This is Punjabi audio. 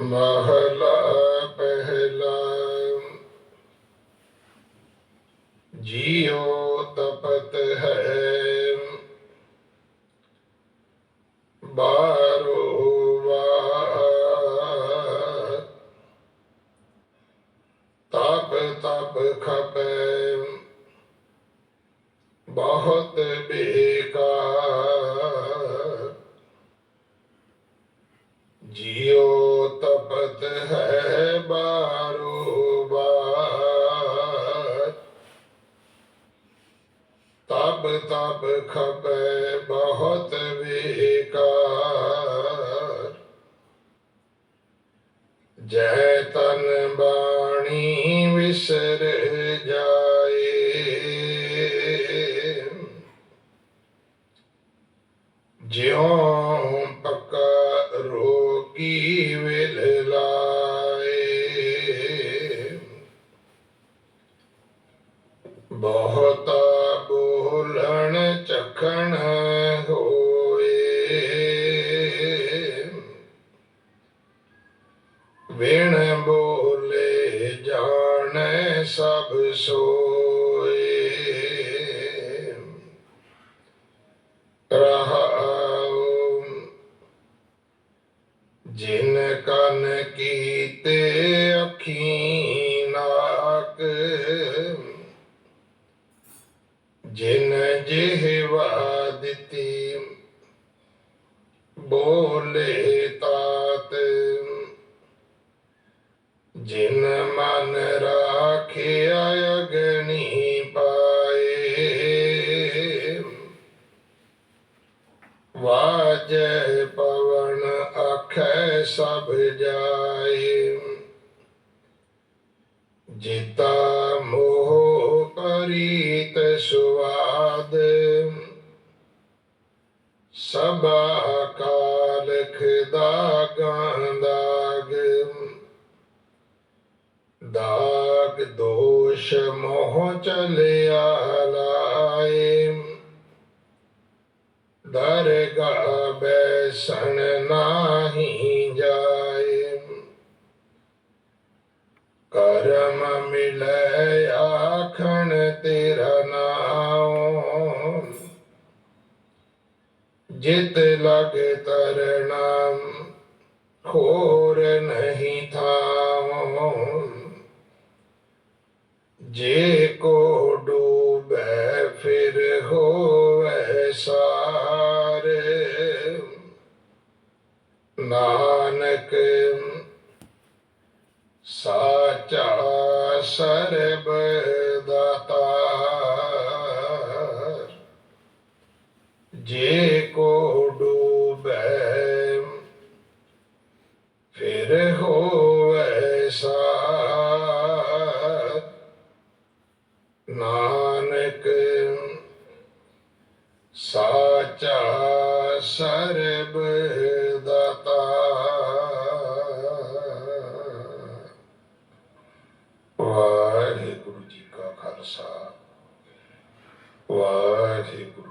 महला पहला। जियो तपत है। बारो तप तप खप। बहुत बेकार। ਤਬ ਤਬ ਖਪੈ, ਬਹੁਤ ਬੇਕਾਰ ਜੈ ਤਨ ਬਾਣੀ ਵਿਸਰ ਜਾਏ। ਜਿਉ ਪੱਕਾ ਰੋਗੀ ਵਿਲ ਲਾਏ। ਬਹੁਤਾ ਵਿਣ ਬੋਲੇ ਜਾਣੈ ਸਭ ਸੋਏ। ਰਹਾਉ ਜਿਨ ਕਨ ਕੀਤੇ ਅੱਖੀ ਨਾਕ ਜਿਨ ਜਿਹਵਾ ਦਿੱਤੀ, ਬੋਲੇ ਮਨ ਰਾਖਿਆ ਅਗਨੀ ਪਾਏ। ਵਾਜੈ ਪਵਨ ਆਖੈ ਸਭ ਜਾਏ। ਜਿਤਾ ਮੋਹ ਪਰੀਤ ਸੁਆਦ ਸਭਾ ਕਾਲਖ ਦਾਗਾਂ ਦਾਗ ਦਾਗ ਦੋਸ਼ ਮੋਹ ਚਲਿਆ ਲਾਏ। ਦਰਗਾ ਬੈਸਣ ਨਾਹੀ ਜਾਏ। ਕਰਮ ਮਿਲੈ ਆਖਣ ਤੇਰਾ ਨਾਮ ਜਿਤ ਲਗ ਤਰਨਾਮ ਖੋਰ ਨਹੀਂ ਥਾਮ ਜੇ ਕੋ ਡੂਬੈ ਫਿਰ ਹੋਵੇ ਸਾਰ। ਨਾਨਕ ਸਾਚਾ ਸਰਬ ਨਾਨਕ ਸਾਚਾ ਸਰਬ ਦਾਤਾ। ਵਾਹਿਗੁਰੂ ਜੀ ਕਾ ਖਾਲਸਾ। ਵਾਹਿਗੁਰੂ